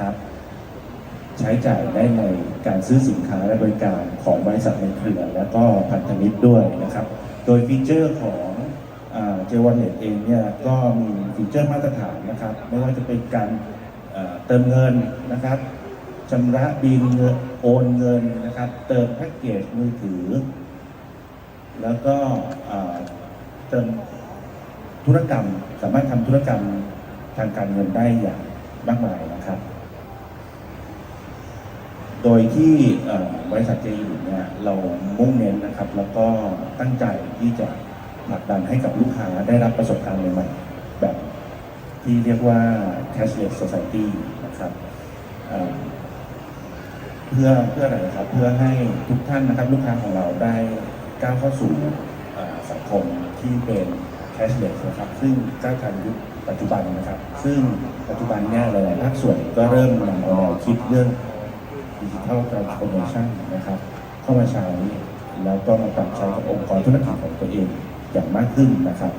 ครับใช้จ่ายได้ในการซื้อสินค้าและบริการของบริษัทในเครือและก็พันธมิตรด้วยนะครับ โดยฟีเจอร์ของเจวันเน็ตเองเนี่ยก็มีฟีเจอร์มาตรฐานนะครับ ไม่ว่าจะเป็นการเติมเงินนะครับชำระบินเงินโอนเงินนะครับ เติมแพ็กเกจมือถือ แล้วก็เติมธุรกรรมสามารถทำธุรกรรมทางการเงินได้อย่างมากมายนะ โดยที่บริษัทเจอยู่เนี่ยเรามุ่งเน้นนะครับ แล้วก็ตั้งใจที่จะผลักดันให้กับลูกค้าได้รับประสบการณ์ใหม่ๆแบบที่เรียกว่า cashless society นะครับเเพื่อเพื่ออะไรครับ เพื่อให้ทุกท่านนะครับ ลูกค้าของเราได้ก้าวเข้าสู่สังคมที่เป็น cashless นะครับ ซึ่งก้าวทันยุคปัจจุบันนะครับ ซึ่งปัจจุบันเนี่ยหลายๆภาคส่วนก็เริ่มนำเอาแนวคิดเรื่อง ดิจิทัลทรานส์โมชั่นนะครับเข้ามาใช้แล้วก็มาปรับใช้กับองค์กรธุรกิจของตัวเองอย่างมากขึ้นนะครับ